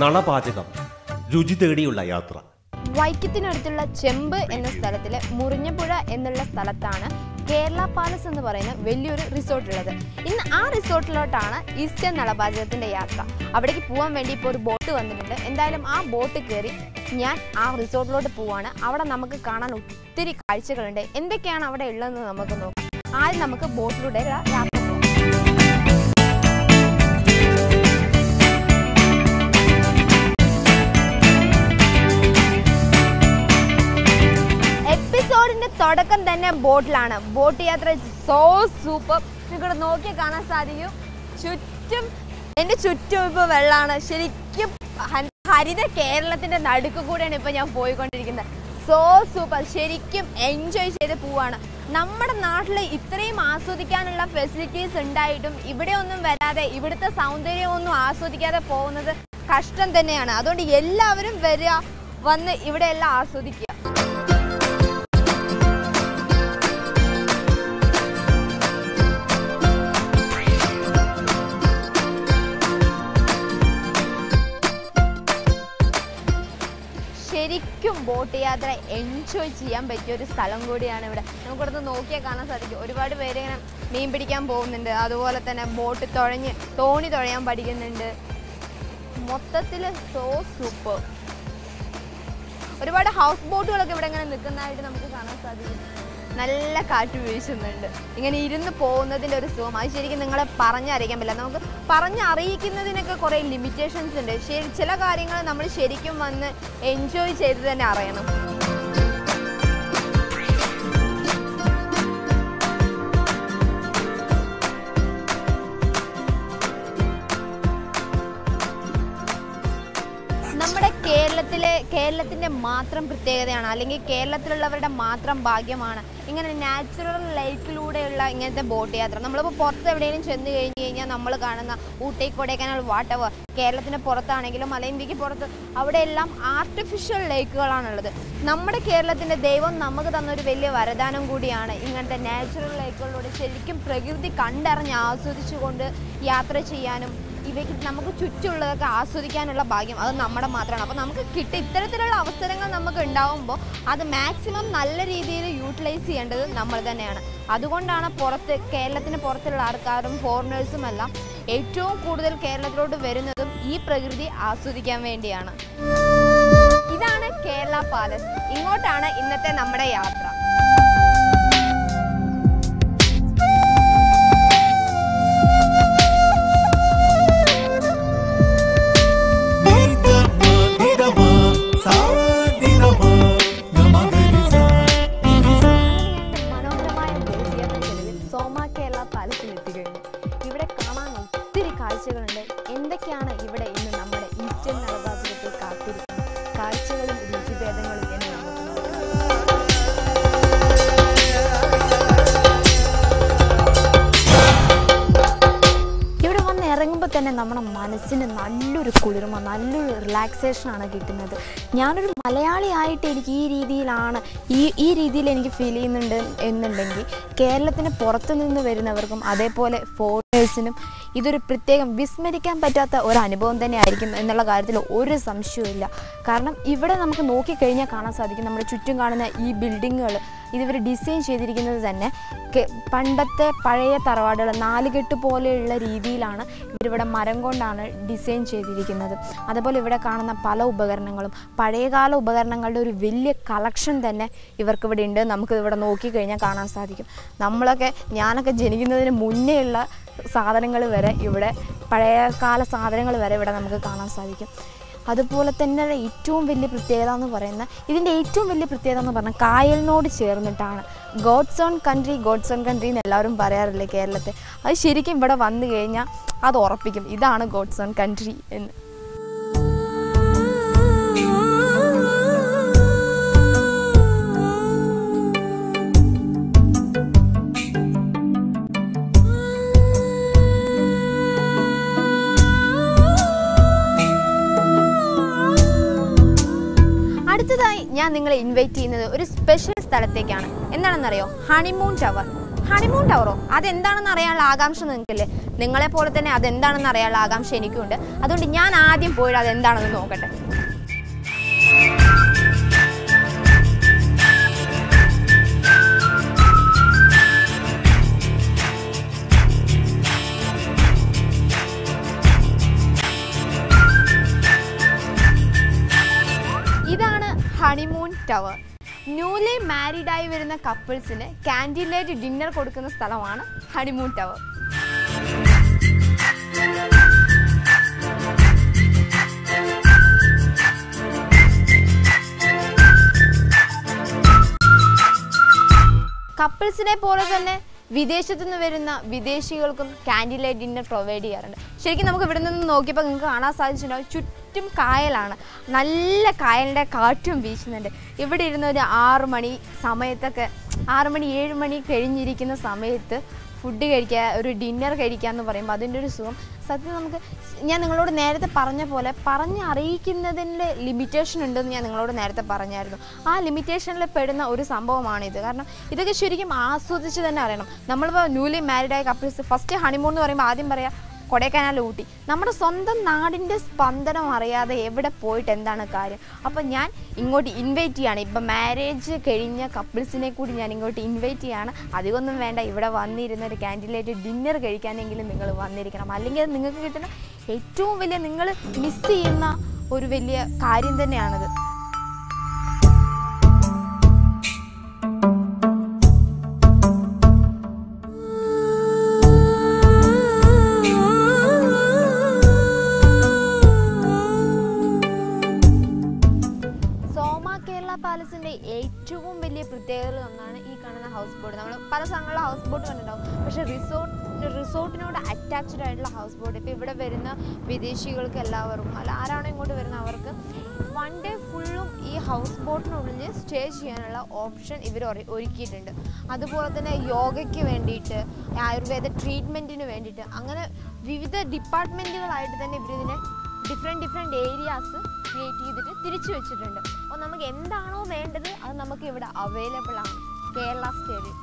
നളപാചകം. രുചി തേടിയുള്ള യാത്ര. വൈക്കത്തിനടുത്തുള്ള ചെമ്പ് എന്ന സ്ഥലത്തിലെ മുറിഞ്ഞപ്പുഴ എന്നുള്ള സ്ഥലത്താണ് കേരള പാലസ് എന്ന് പറയുന്ന വലിയൊരു റിസോർട്ട് ഉള്ളത്. ഇന്ന് ആ റിസോർട്ടിലോട്ടാണ് ഈസ്റ്റേൺ നളപാചകത്തിന്റെ യാത്ര. അവിടേക്ക് പോകാൻ വേണ്ടി ഇപ്പോൾ ഒരു ബോട്ട് വന്നിട്ടുണ്ട്. എന്തായാലും ആ ബോട്ട് കയറി ഞാൻ ആ റിസോർട്ടിലോട്ട് പോവാണ്. അവിടെ നമുക്ക് കാണാൻ ഒത്തിരി കാഴ്ചകളുണ്ട്. എന്തൊക്കെയാണ് അവിടെ ഉള്ളതെന്ന് നമുക്ക് നോക്കാം. ആദ്യം നമുക്ക് ബോട്ടിലൂടെ യാത്ര തന്നെ ബോട്ടിലാണ്. ബോട്ട് യാത്ര സോ സൂപ്പർ നിങ്ങൾക്ക് നോക്കി കാണാൻ സാധിക്കും. ചുറ്റും എന്റെ ചുറ്റും ഇപ്പോൾ വെള്ളമാണ് ശരിക്കും ഹരിത കേരളത്തിന്റെ നടുക്ക് കൂടെയാണ് ഇപ്പൊ ഞാൻ പോയിക്കൊണ്ടിരിക്കുന്നത്. സോ സൂപ്പർ ശരിക്കും എൻജോയ് ചെയ്ത് പോവാണ്. നമ്മുടെ നാട്ടിൽ ഇത്രയും ആസ്വദിക്കാനുള്ള ഫെസിലിറ്റീസ് ഉണ്ടായിട്ടും ഇവിടെ ഒന്നും വരാതെ ഇവിടുത്തെ സൗന്ദര്യം ഒന്നും ആസ്വദിക്കാതെ പോകുന്നത് കഷ്ടം തന്നെയാണ്. അതുകൊണ്ട് എല്ലാവരും വരിക വന്ന് ഇവിടെ എല്ലാം ആസ്വദിക്കുക. ബോട്ട് യാത്ര എൻജോയ് ചെയ്യാൻ പറ്റിയ ഒരു സ്ഥലം കൂടിയാണ് ഇവിടെ. നമുക്കിവിടുന്ന് നോക്കിയാൽ കാണാൻ സാധിക്കും. ഒരുപാട് പേര് ഇങ്ങനെ മീൻ പിടിക്കാൻ പോകുന്നുണ്ട്. അതുപോലെ തന്നെ ബോട്ട് തുഴഞ്ഞ് തോണി തുഴയാൻ പഠിക്കുന്നുണ്ട്. മൊത്തത്തിൽ സോ സൂപ്പർ ഒരുപാട് ഹൗസ് ബോട്ടുകളൊക്കെ ഇവിടെ ഇങ്ങനെ നിൽക്കുന്നതായിട്ട് നമുക്ക് കാണാൻ സാധിക്കും. നല്ല കാറ്റ് വീശുന്നുണ്ട്. ഇങ്ങനെ ഇരുന്ന് പോകുന്നതിന്റെ ഒരു സുഖം. അത് ശരിക്കും നിങ്ങളെ പറഞ്ഞറിയിക്കാൻ പറ്റില്ല. നമുക്ക് പറഞ്ഞറിയിക്കുന്നതിനൊക്കെ കുറേ ലിമിറ്റേഷൻസ് ഉണ്ട്. ശരി ചില കാര്യങ്ങൾ നമ്മൾ ശരിക്കും വന്ന് എൻജോയ് ചെയ്ത് തന്നെ അറിയണം. കേരളത്തിന്റെ മാത്രം പ്രത്യേകതയാണ്. അല്ലെങ്കിൽ കേരളത്തിലുള്ളവരുടെ മാത്രം ഭാഗ്യമാണ്. ഇങ്ങനെ നാച്ചുറൽ ലൈഫിലൂടെയുള്ള ഇങ്ങനത്തെ ബോട്ട് യാത്ര. നമ്മളിപ്പോൾ പുറത്ത് എവിടെയെങ്കിലും ചെന്ന് കഴിഞ്ഞ് കഴിഞ്ഞാൽ നമ്മൾ കാണുന്ന ഊട്ടി കൊടൈക്കനാൽ വാട്ടവർ കേരളത്തിന് പുറത്താണെങ്കിലും അല്ല ഇന്ത്യയ്ക്ക് പുറത്ത് അവിടെയെല്ലാം ആർട്ടിഫിഷ്യൽ ലേക്കുകളാണുള്ളത് നമ്മുടെ കേരളത്തിന്റെ ദൈവം നമുക്ക് തന്നൊരു വലിയ വരദാനം കൂടിയാണ് ഇങ്ങനത്തെ നാച്ചുറൽ ലേക്കുകളിലൂടെ ശരിക്കും പ്രകൃതി കണ്ടറിഞ്ഞ് ആസ്വദിച്ചുകൊണ്ട് യാത്ര ചെയ്യാനും ഇവയ്ക്ക് നമുക്ക് ചുറ്റുമുള്ളതൊക്കെ ആസ്വദിക്കാനുള്ള ഭാഗ്യം അത് നമ്മുടെ മാത്രമാണ്. അപ്പോൾ നമുക്ക് കിട്ടി ഇത്തരത്തിലുള്ള അവസരങ്ങൾ നമുക്ക് ഉണ്ടാവുമ്പോൾ അത് മാക്സിമം നല്ല രീതിയിൽ യൂട്ടിലൈസ് ചെയ്യേണ്ടത് നമ്മൾ തന്നെയാണ്. അതുകൊണ്ടാണ് പുറത്ത് കേരളത്തിന് പുറത്തുള്ള ആൾക്കാരും ഫോറിനേഴ്സും എല്ലാം ഏറ്റവും കൂടുതൽ കേരളത്തിലോട്ട് വരുന്നതും ഈ പ്രകൃതി ആസ്വദിക്കാൻ വേണ്ടിയാണ്. ഇതാണ് കേരള പാലസ് ഇങ്ങോട്ടാണ് ഇന്നത്തെ നമ്മുടെ യാത്ര. കാഴ്ചകളുണ്ട്. എന്തൊക്കെയാണ് ഇവിടെ ഇന്ന് നമ്മുടെ ഈസ്റ്റേൺ നവഭാഗത്തെ കാത്തിരിക്കുന്നത്? കാഴ്ചകളും രുചിഭേദങ്ങളും എന്ന് വന്ന് ഇറങ്ങുമ്പോൾ തന്നെ നമ്മുടെ മനസ്സിന് നല്ലൊരു കുളിർമ നല്ലൊരു റിലാക്സേഷനാണ് കിട്ടുന്നത്. ഞാനൊരു മലയാളി ആയിട്ട് എനിക്ക് ഈ രീതിയിലാണ് ഈ ഈ രീതിയിൽ എനിക്ക് ഫീൽ ചെയ്യുന്നുണ്ട് എന്നുണ്ടെങ്കിൽ കേരളത്തിന് പുറത്തു നിന്ന് വരുന്നവർക്കും അതേപോലെ ഫോറിനേഴ്സിനും ഇതൊരു പ്രത്യേകം വിസ്മരിക്കാൻ പറ്റാത്ത ഒരു അനുഭവം തന്നെ ആയിരിക്കും എന്നുള്ള കാര്യത്തിൽ ഒരു സംശയവും കാരണം ഇവിടെ നമുക്ക് നോക്കിക്കഴിഞ്ഞാൽ കാണാൻ സാധിക്കും നമ്മുടെ ചുറ്റും കാണുന്ന ഈ ബിൽഡിങ്ങുകൾ ഇതിവർ ഡിസൈൻ ചെയ്തിരിക്കുന്നത് തന്നെ പണ്ടത്തെ പഴയ തറവാടുകൾ നാലുകെട്ട് പോലെയുള്ള രീതിയിലാണ് ഇവരിവിടെ മരം കൊണ്ടാണ് ഡിസൈൻ ചെയ്തിരിക്കുന്നത്. അതുപോലെ ഇവിടെ കാണുന്ന പല ഉപകരണങ്ങളും പഴയകാല ഉപകരണങ്ങളുടെ ഒരു വലിയ കളക്ഷൻ തന്നെ ഇവർക്കിവിടെ ഉണ്ട്. നമുക്ക് നോക്കിക്കഴിഞ്ഞാൽ കാണാൻ സാധിക്കും. നമ്മളൊക്കെ ഞാനൊക്കെ ജനിക്കുന്നതിന് മുന്നേ ഉള്ള സാധനങ്ങൾ വരെ ഇവിടെ പഴയകാല സാധനങ്ങൾ വരെ ഇവിടെ നമുക്ക് കാണാൻ സാധിക്കും. അതുപോലെ തന്നെ ഏറ്റവും വലിയ പ്രത്യേകത എന്ന് പറയുന്ന ഇതിന്റെ ഏറ്റവും വലിയ പ്രത്യേകത എന്ന് പറഞ്ഞാൽ കായലിനോട് ചേർന്നിട്ടാണ്. God's own country God's own country എന്ന് എല്ലാവരും പറയാറില്ലേ കേരളത്തെ അത് ശരിക്കും ഇവിടെ വന്നു കഴിഞ്ഞാൽ അത് ഉറപ്പിക്കും. ഇതാണ് ഗോഡ്സ് ഓൺ കൺട്രി എന്ന്. ഞാൻ നിങ്ങളെ ഇൻവൈറ്റ് ചെയ്യുന്നത് ഒരു സ്പെഷ്യൽ സ്ഥലത്തേക്കാണ്. എന്താണെന്നറിയോ? ഹണിമൂൺ ടവർ ഹണിമൂൺ ടവറോ അതെന്താണെന്ന് അറിയാനുള്ള ആകാംക്ഷ നിങ്ങൾക്കില്ലേ? നിങ്ങളെ പോലെ തന്നെ അതെന്താണെന്ന് അറിയാനുള്ള ആകാംക്ഷ എനിക്കുണ്ട്. അതുകൊണ്ട് ഞാൻ ആദ്യം പോയിട്ട് അതെന്താണെന്ന് നോക്കട്ടെ. ഹണിമൂൺ ടവർ ന്യൂലി മാരീഡായി വരുന്ന കപ്പിൾസിന് ക്യാൻഡിലേറ്റ് ഡിന്നർ കൊടുക്കുന്ന സ്ഥലമാണ് ഹണിമൂൺ ടവർ കപ്പിൾസിനെ പോലെ തന്നെ വിദേശത്തു നിന്ന് വരുന്ന വിദേശികൾക്കും ക്യാൻഡിലൈറ്റ് ഡിന്നർ പ്രൊവൈഡ് ചെയ്യാറുണ്ട്. ശരിക്കും നമുക്ക് ഇവിടെ നിന്ന് നോക്കിയപ്പോൾ നിങ്ങൾക്ക് കാണാൻ സാധിച്ചിട്ടുണ്ടാവും ചുറ്റും കായലാണ്. നല്ല കായലിന്റെ കാറ്റും വീശുന്നുണ്ട്. ഇവിടെ ഇരുന്ന് ഒരു ആറു മണി സമയത്തൊക്കെ ആറു മണി ഏഴ് മണി കഴിഞ്ഞിരിക്കുന്ന സമയത്ത് ഫുഡ് കഴിക്കുക ഒരു ഡിന്നർ കഴിക്കുക എന്ന് പറയുമ്പോൾ അതിന്റെ ഒരു സുഖം. സത്യം നമുക്ക് ഞാൻ നിങ്ങളോട് നേരത്തെ പറഞ്ഞ പോലെ പറഞ്ഞ് അറിയിക്കുന്നതിന്റെ ലിമിറ്റേഷൻ ഉണ്ടെന്ന് ഞാൻ നിങ്ങളോട് നേരത്തെ പറഞ്ഞായിരുന്നു. ആ ലിമിറ്റേഷനിൽ പെടുന്ന ഒരു സംഭവമാണിത്. കാരണം ഇതൊക്കെ ശരിക്കും ആസ്വദിച്ച് തന്നെ അറിയണം. നമ്മളിപ്പോൾ ന്യൂലി മാരീഡായ കപ്പിൾസ് ഫസ്റ്റ് ഹണിമൂൺ എന്ന് പറയുമ്പോൾ ആദ്യം പറയാം കൊടൈക്കനാൽ ഊട്ടി. നമ്മുടെ സ്വന്തം നാടിന്റെ സ്പന്ദനം അറിയാതെ എവിടെ പോയിട്ട് എന്താണ് കാര്യം? അപ്പം ഞാൻ ഇങ്ങോട്ട് ഇൻവൈറ്റ് ചെയ്യാണ്. ഇപ്പം മാരേജ് കഴിഞ്ഞ കപ്പിൾസിനെ കൂടി ഞാൻ ഇങ്ങോട്ട് ഇൻവൈറ്റ് ചെയ്യാണ്. അധികമൊന്നും വേണ്ട. ഇവിടെ വന്നിരുന്ന ഒരു ക്യാൻഡിലേറ്റ് ഡിന്നർ കഴിക്കാനെങ്കിലും നിങ്ങൾ വന്നിരിക്കണം. അല്ലെങ്കിൽ നിങ്ങൾക്ക് കിട്ടുന്ന ഏറ്റവും വലിയ നിങ്ങൾ മിസ് ചെയ്യുന്ന ഒരു വലിയ കാര്യം തന്നെയാണത്. ഇവിടെ വരുന്ന വിദേശികൾക്ക് എല്ലാവർക്കും അല്ല ആരാണോ ഇങ്ങോട്ട് വരുന്ന അവർക്ക് വൺ ഡേ ഫുള്ളും ഈ ഹൗസ് ബോട്ടിനുള്ളിൽ സ്റ്റേ ചെയ്യാനുള്ള ഓപ്ഷൻ ഇവർ ഒരുക്കിയിട്ടുണ്ട്. അതുപോലെ തന്നെ യോഗയ്ക്ക് വേണ്ടിയിട്ട് ആയുർവേദ ട്രീറ്റ്മെന്റിന് വേണ്ടിയിട്ട് അങ്ങനെ വിവിധ ഡിപ്പാർട്ട്മെന്റുകളായിട്ട് തന്നെ ഇവരിതിനെ ഡിഫറെന്റ് ഡിഫറെന്റ് ഏരിയാസ് ക്രിയേറ്റ് ചെയ്തിട്ട് തിരിച്ചു വെച്ചിട്ടുണ്ട്. അപ്പോൾ നമുക്ക് എന്താണോ വേണ്ടത് അത് നമുക്ക് ഇവിടെ അവൈലബിൾ ആണ്. കേരള സ്റ്റേഡിയം.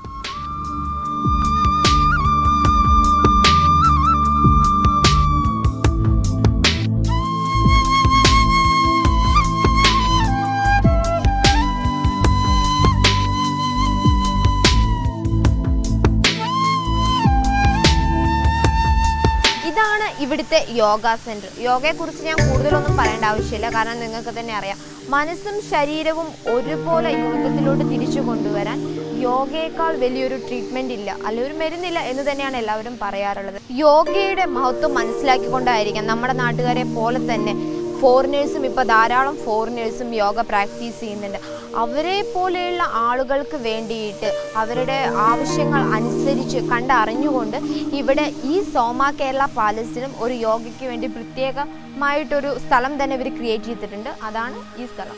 ഇവിടുത്തെ യോഗ സെന്റർ യോഗയെക്കുറിച്ച് ഞാൻ കൂടുതലൊന്നും പറയേണ്ട ആവശ്യമില്ല. കാരണം നിങ്ങൾക്ക് തന്നെ അറിയാം. മനസ്സും ശരീരവും ഒരുപോലെ യോഗത്തിലോട്ട് തിരിച്ചു കൊണ്ടുവരാൻ യോഗയേക്കാൾ വലിയൊരു ട്രീറ്റ്മെന്റ് ഇല്ല. അല്ലെ ഒരു മരുന്നില്ല എന്ന് തന്നെയാണ് എല്ലാവരും പറയാറുള്ളത്. യോഗയുടെ മഹത്വം മനസ്സിലാക്കിക്കൊണ്ടായിരിക്കാം നമ്മുടെ നാട്ടുകാരെ പോലെ തന്നെ ഫോറിനേഴ്സും ഇപ്പോൾ ധാരാളം ഫോറിനേഴ്സും യോഗ പ്രാക്ടീസ് ചെയ്യുന്നുണ്ട്. അവരെ പോലെയുള്ള ആളുകൾക്ക് വേണ്ടിയിട്ട് അവരുടെ ആവശ്യങ്ങൾ അനുസരിച്ച് കണ്ടറിഞ്ഞുകൊണ്ട് ഇവിടെ ഈ സോമ കേരള പാലസിലും ഒരു യോഗയ്ക്ക് വേണ്ടി പ്രത്യേകമായിട്ടൊരു സ്ഥലം തന്നെ ഇവർ ക്രിയേറ്റ് ചെയ്തിട്ടുണ്ട്. അതാണ് ഈ സ്ഥലം.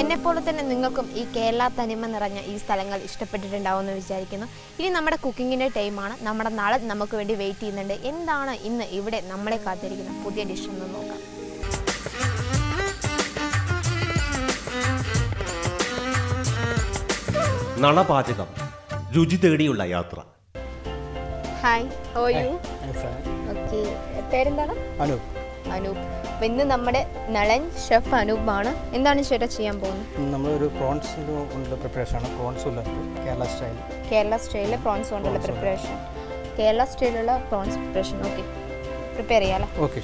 എന്നെ പോലെ തന്നെ നിങ്ങൾക്കും ഈ കേരള തനിമ നിറഞ്ഞ ഈ സ്ഥലങ്ങൾ ഇഷ്ടപ്പെട്ടിട്ടുണ്ടാവുമെന്ന് വിചാരിക്കുന്നു. ഇനി നമ്മുടെ കുക്കിങ്ങിന്റെ ടൈമാണ്. നമ്മുടെ നാളെ നമുക്ക് വേണ്ടി വെയിറ്റ് ചെയ്യുന്നുണ്ട്. എന്താണ് ഇന്ന് ഇവിടെ നമ്മളെ കാത്തിരിക്കുന്ന പുതിയ ഡിഷ് എന്ന് നോക്കാം. നളപാചകം. രുചി തേടിയുള്ള യാത്ര. ഹായ് ഓ യു ഓക്കെ പേരെന്താണ്? അനൂപ് അനൂപ്. അപ്പം ഇന്ന് നമ്മുടെ നളൻ ഷെഫ് അനൂപാണ്. എന്താണ് ചേട്ടാ ചെയ്യാൻ പോകുന്നത്? നമ്മളൊരു പ്രോൺസ് കൊണ്ടുള്ള പ്രിപ്പറേഷനാണ് പ്രോൺസ് കേരള സ്റ്റൈൽ കേരള സ്റ്റൈലിലെ പ്രോൺസ് കൊണ്ടുള്ള പ്രിപ്പറേഷൻ കേരള സ്റ്റൈലുള്ള പ്രോൺസ് പ്രിപ്പറേഷൻ ഓക്കെ പ്രിപ്പയർ ചെയ്യാലോ? ഓക്കെ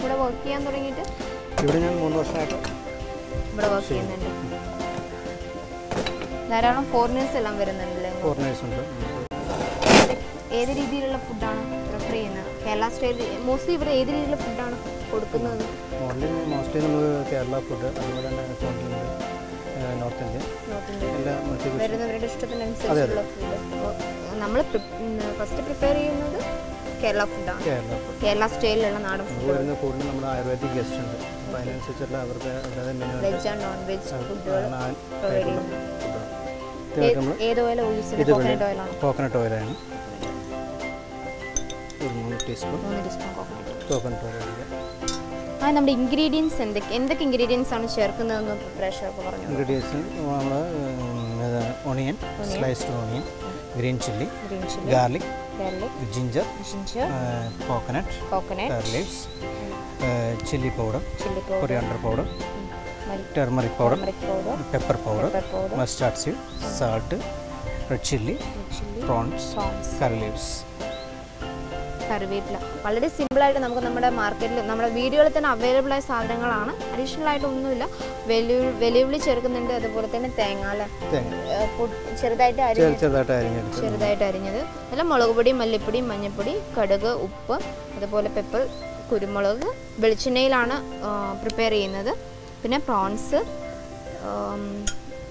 ഇവിടെ വർക്ക് ചെയ്യാൻ തുടങ്ങിയിട്ട്? ഇവിടെ ഞാൻ മൂന്ന് വർഷമായിട്ട് ഇവിടെ വർക്ക് ചെയ്യുന്നുണ്ട്. ധാരാളം ഫോറിനേഴ്സ് എല്ലാം വരുന്നുണ്ടല്ലേ? ഫോറിനേഴ്സ് ഉണ്ട്. ഏത് രീതിയിലുള്ള ഫുഡാണ് പ്രിഫർ ചെയ്യുന്നത്? കേരള സ്റ്റൈൽ മോസ്റ്റ്ലി ഇവർ ഏത് രീതിയിലുള്ള ഫുഡാണ് കൊടുക്കുന്നത്? മോസ്റ്റ്ലി നമ്മൾ കേരള ഫുഡ് അതുപോലെ തന്നെ നോർത്ത് ഇന്ത്യൻ വരുന്നവരുടെ ഇഷ്ടത്തിനനുസരിച്ചുള്ള ഫുഡ് നമ്മൾ ഫസ്റ്റ് പ്രിപ്പയർ ചെയ്യുന്നത് കേരള ഫുഡാണ് കേരള കേരള സ്റ്റൈലിലുള്ള നാടൻ ഫുഡ് വരുന്ന കൂടുതൽ നമ്മുടെ ആയുർവേദിക് ഗസ്റ്റ് ഉണ്ട്. അപ്പോൾ അതിനനുസരിച്ചുള്ള അവർക്ക് വെജ് ആൻഡ് നോൺ വെജ് ഫുഡുകൾ നമ്മൾ ഏത് ഓയിലാണ് കോക്കനട്ട് ഓയിലാണ് ടീസ്പൂൺ മൂന്ന് ടീസ്പൂൺ കോക്കനട്ട് കോക്കനട്ട് ഓയിൽ ആ നമ്മുടെ ഇൻഗ്രീഡിയൻസ് എന്തൊക്കെ എന്തൊക്കെ ഇൻഗ്രീഡിയൻസ് ആണ് ചേർക്കുന്നതെന്ന് പ്രേക്ഷകർക്ക് പറഞ്ഞു ഇൻഗ്രീഡിയൻസ് നമ്മൾ onion sliced onion green chilli garlic ginger coconut leaves chilli powder coriander powder turmeric powder pepper powder mustard seed salt red chilli prawns curry leaves കറിവേപ്പില. വളരെ സിമ്പിളായിട്ട് നമുക്ക് നമ്മുടെ മാർക്കറ്റിൽ നമ്മുടെ വീടുകളിൽ തന്നെ അവൈലബിൾ ആയ സാധനങ്ങളാണ്. അഡീഷണൽ ആയിട്ട് ഒന്നുമില്ല. വലിയ വെല്ലുവിളി ചേർക്കുന്നുണ്ട്. അതുപോലെ തന്നെ തേങ്ങാല തേങ്ങ ചെറുതായിട്ട് അരി ചെറുതായിട്ട് അരിഞ്ഞത് ചെറുതായിട്ട് അരിഞ്ഞത്. നല്ല മുളക് പൊടി മല്ലിപ്പൊടി മഞ്ഞൾപ്പൊടി കടുക് ഉപ്പ് അതുപോലെ പെപ്പർ കുരുമുളക് വെളിച്ചെണ്ണയിലാണ് പ്രിപ്പയർ ചെയ്യുന്നത്. പിന്നെ പ്രോൺസ്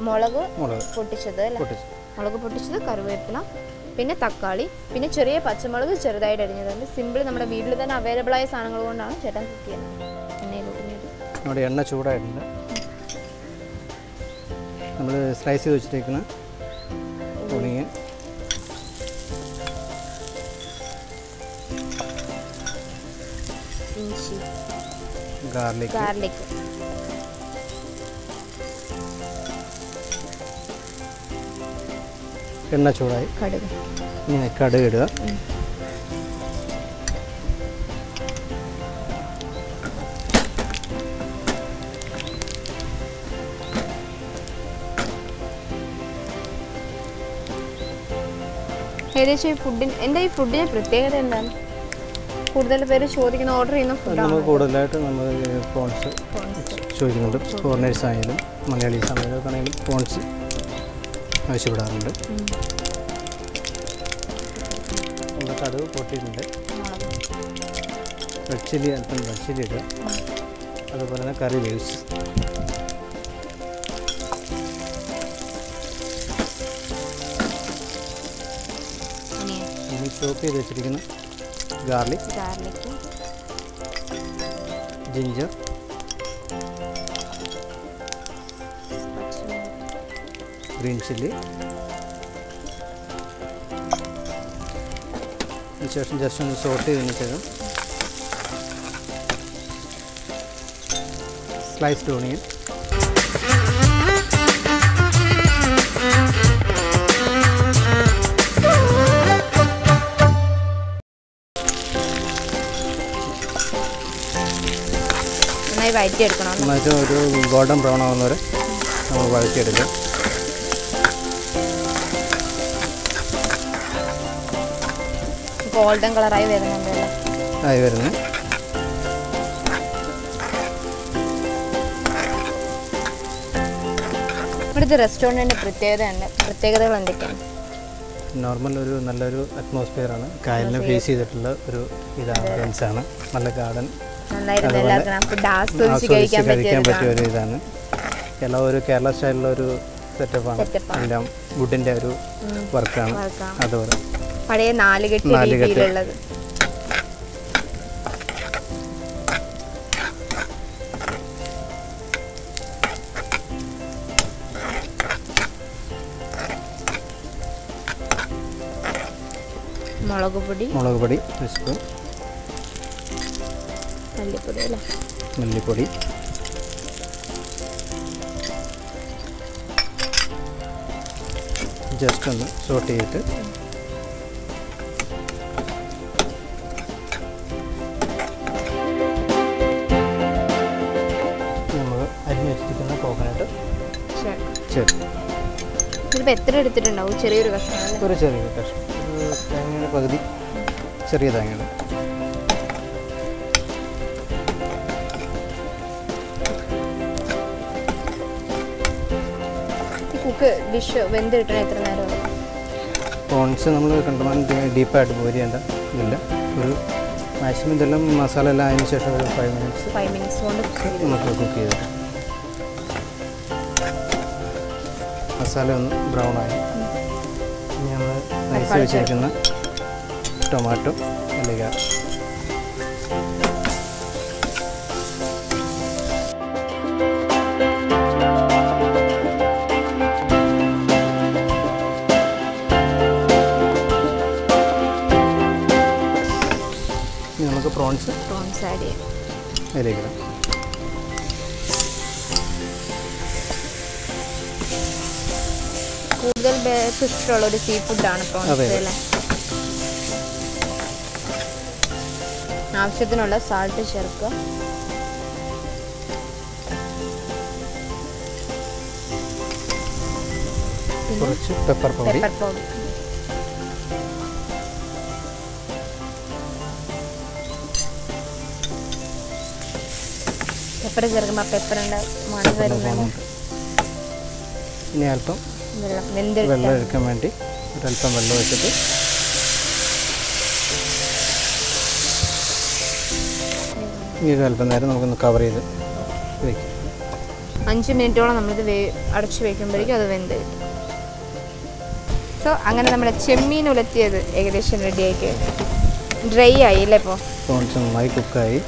മുളക് മുളക്. പൊട്ടിച്ചത് അല്ലേ? മുളക് പൊട്ടിച്ചത് കറിവേപ്പില പിന്നെ തക്കാളി പിന്നെ ചെറിയ പച്ചമുളക് ചെറുതായിട്ട് അരിഞ്ഞതുണ്ട് സിമ്പിൾ നമ്മുടെ വീട്ടിൽ തന്നെ അവൈലബിൾ ആയ സാധനങ്ങൾ കൊണ്ടാണ് ചേട്ടൻ കുക്ക് ചെയ്യുന്നത്. എണ്ണയിലോട്ട് എണ്ണ ചൂടായിട്ടുണ്ട്. നമ്മൾ സ്ലൈസ് ചെയ്ത് വെച്ചിട്ടേക്കുന്ന ഇഞ്ചി ഗാർലിക് ഗാർലിക് എണ്ണ ചൂടായി. കടുക്. ഇങ്ങനെ കടുക് ഇടുക. ഏകദേശം ഈ ഫുഡിന് ഈ ഫുഡിന്റെ പ്രത്യേകത എന്താണ്? കൂടുതൽ പേര് ചോദിക്കുന്ന ഓർഡർ ചെയ്യുന്ന ഫുഡാണ് നമ്മൾ കൂടുതലായിട്ട് നമ്മൾ ഫോൺസ് ചോദിക്കുന്നുണ്ട്. ഫോറിനേഴ്സ് ആയാലും മലയാളീസ് ആയാലും ആണെങ്കിലും പ്രോൺസ് ആവശ്യപ്പെടാറുണ്ട്. നമ്മുടെ കടുവ് പൊട്ടിയിട്ടുണ്ട്. റെഡ് ചില്ലി അല്പം റെഡ് ചില്ലി ഇടുക. അതുപോലെ തന്നെ കറി ലീവ്സ് ഇനി ചോപ്പ് ചെയ്ത് വെച്ചിരിക്കുന്ന garlic garlic ginger green chilli ശേഷം ജസ്റ്റ് ഒന്ന് സോട്ട് ചെയ്തതിന് ശേഷം സ്ലൈസ്ഡ് ഓണിയൻ നന്നായി വഴറ്റിയെടുക്കണം? നന്നായിട്ട് ഒരു ഗോൾഡൻ ബ്രൗൺ ആവുന്നവരെ നമ്മൾ വഴറ്റിയെടുക്കുക ഗോൾഡൻ കളറായി വരുന്നുണ്ട് ആയി വരുന്നു. ഇവിടുത്തെ റെസ്റ്റോറന്റിന്റെ പ്രത്യേകത ഉണ്ട് പ്രത്യേകതകൾ എന്തൊക്കെയാണ്? നോർമൽ ഒരു നല്ലൊരു അറ്റ്മോസ്ഫിയർ ആണ്. കായലിനെ ഫേസ് ചെയ്തിട്ടുള്ള ഒരു ഇതാണ് ആണ്. നല്ല ഗാർഡൻ കഴിക്കാൻ പറ്റിയ ഒരു ഇതാണ്. എല്ലാം ഒരു കേരള സ്റ്റൈലിലുള്ള ഒരു സെറ്റപ്പാണ്. എല്ലാം വുഡിന്റെ ഒരു വർക്കാണ് വർക്കാണ്. അതുപോലെ. പഴയ നാലുകെട്ട്. രീതിയിലുള്ളത്. മുളക് പൊടി. മുളക് പൊടി ഒരു സ്പൂൺ മല്ലിപ്പൊടി അല്ലേ? മല്ലിപ്പൊടി. ജസ്റ്റ് ഒന്ന് സോട്ട് ചെയ്തിട്ട് ശരി ചേർത്ത് ഇതിപ്പോൾ എത്ര എടുത്തിട്ടുണ്ടാവും? ചെറിയൊരു കഷ്ണം. ഒരു കഷ്ണം. ഒരു തേങ്ങയുടെ പകുതി ചെറിയ തേങ്ങയുടെ. കുക്ക് ഡിഷ് വെന്ത് എത്ര നേരം പ്രോൺസ് നമ്മൾ കണ്ടമാനം ഡീപ്പായിട്ട് പോരി ഇല്ല ഒരു മാക്സിമം ഇതെല്ലാം മസാല എല്ലാം അതിന് ശേഷം ഒരു ഫൈവ് മിനിറ്റ്സ് ഫൈവ് മിനിറ്റ്സ് കൊണ്ട് നമുക്ക് കുക്ക് ചെയ്ത് മസാല ഒന്ന് ബ്രൗൺ ആയി ഇനി നമ്മൾ നൈസ് വെച്ചിരിക്കുന്ന ടൊമാറ്റോ അല്ലെങ്കിൽ നമുക്ക് പ്രോൺസ് പ്രോൺസ് ആഡ് ചെയ്യാം. അതിലേക്ക് പേർക്ക് ഇഷ്ടമുള്ള ഒരു സീ ഫുഡാണ് പ്രോൺസ്. അല്ലേ? ആവശ്യത്തിനുള്ള സാൾട്ട് ചേർക്കുക കുറച്ച് പെപ്പർ പൊടി പെപ്പർ പൗഡർ പെപ്പർ ചേർക്കുമ്പോൾ പെപ്പറിന്റെ മണം വരുന്നുണ്ട് ഇനി അല്പം വെള്ളം വെള്ളം വേണ്ടി ഒരല്പം വെള്ളം ഒഴിച്ചിട്ട് ഈ അല്പം നേരം നമുക്കൊന്ന് കവർ ചെയ്ത് വയ്ക്കാം അഞ്ച് മിനിറ്റോളം നമ്മളിത് വേ അടച്ചു വെക്കുമ്പോഴേക്കും അത് വെന്ത് കിട്ടും. സോ അങ്ങനെ നമ്മുടെ ചെമ്മീൻ ഉലത്തിയത് ഏകദേശം റെഡിയാക്കി ഡ്രൈ ആയി അല്ലേ ഇപ്പോൾ പ്രോൺസ് നന്നായി കുക്കായി.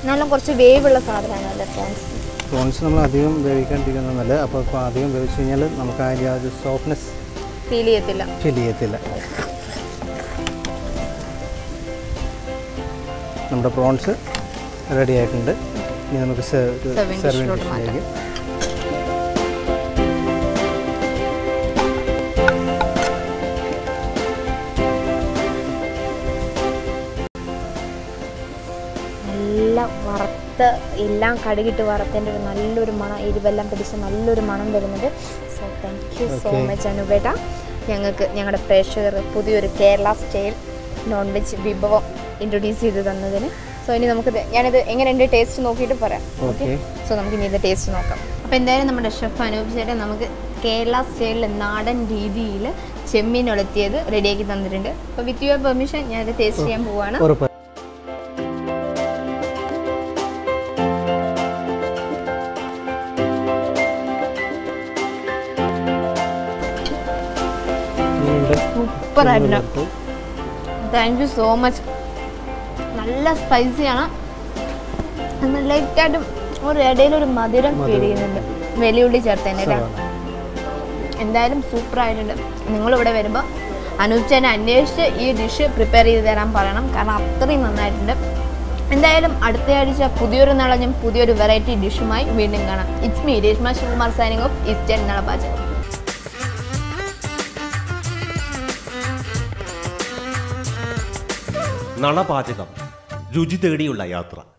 എന്നാലും കുറച്ച് വേവുള്ള സാധനമാണ് അല്ലേ പ്രോൺസ് പ്രോൺസ് നമ്മൾ അധികം വേവിക്കാണ്ടിരിക്കുന്നത് നല്ലത് അപ്പോൾ അധികം വേവിച്ച് കഴിഞ്ഞാൽ നമുക്ക് അതിന്റെ ആ ഒരു സോഫ്റ്റ്നെസ് ഫീൽ ചെയ്യത്തില്ല. ഫീൽ ചെയ്യത്തില്ല. നമ്മുടെ പ്രോൺസ് റെഡി ആയിട്ടുണ്ട്. ഇനി നമുക്ക് സെർവിങ്. ഡിഷിലേക്ക് വറുത്ത് എല്ലാം കടുകിട്ട് വറുത്തതിന്റെ ഒരു നല്ലൊരു മണം എരിവെല്ലാം പിടിച്ച് നല്ലൊരു മണം വരുന്നുണ്ട് so thank you so much അനുപേട്ട ഞങ്ങൾക്ക് ഞങ്ങളുടെ പ്രേക്ഷകർ പുതിയൊരു കേരള സ്റ്റൈൽ നോൺ വെജ് വിഭവം ഇൻട്രൊഡ്യൂസ് ചെയ്ത് തന്നതിന്. സോ ഇനി നമുക്ക് ഞാനിത് എങ്ങനെയുണ്ട് ടേസ്റ്റ് നോക്കിയിട്ട് പറയാം. ഓക്കെ സോ നമുക്ക് ഇനി ഇത് ടേസ്റ്റ് നോക്കാം. അപ്പോൾ എന്തായാലും നമ്മുടെ ഷെഫ് അനൂപ് ചേട്ടൻ നമുക്ക് കേരള സ്റ്റൈലിൽ നാടൻ രീതിയിൽ ചെമ്മീൻ ഉളത്തിയത് റെഡിയാക്കി തന്നിട്ടുണ്ട്. അപ്പോൾ വിത്ത് യുവർ പെർമിഷൻ ഞാനത് ടേസ്റ്റ് ചെയ്യാൻ പോവാണ്. Super thank you so much നല്ല സ്പൈസിയാണ് എന്നാൽ ലൈറ്റായിട്ടും ഒരു ഇടയിലൊരു മധുരം ഫീൽ ചെയ്യുന്നുണ്ട്. വെല്ലുവിളി ചേർത്തതിന്റെ എന്തായാലും സൂപ്പർ ആയിട്ടുണ്ട്. നിങ്ങളിവിടെ വരുമ്പോൾ അനൂപ് ചേനെ അന്വേഷിച്ച് ഈ ഡിഷ് പ്രിപ്പയർ ചെയ്ത് തരാൻ പറയണം. കാരണം അത്രയും നന്നായിട്ടുണ്ട്. എന്തായാലും അടുത്ത ആഴ്ച പുതിയൊരു നാളെ ഞാൻ പുതിയൊരു വെറൈറ്റി ഡിഷുമായി വീണ്ടും കാണാം. It's me Reshma Sivakumar signing off Eastern Nalapachakam Nalapachakam. രുചി തേടിയുള്ള യാത്ര.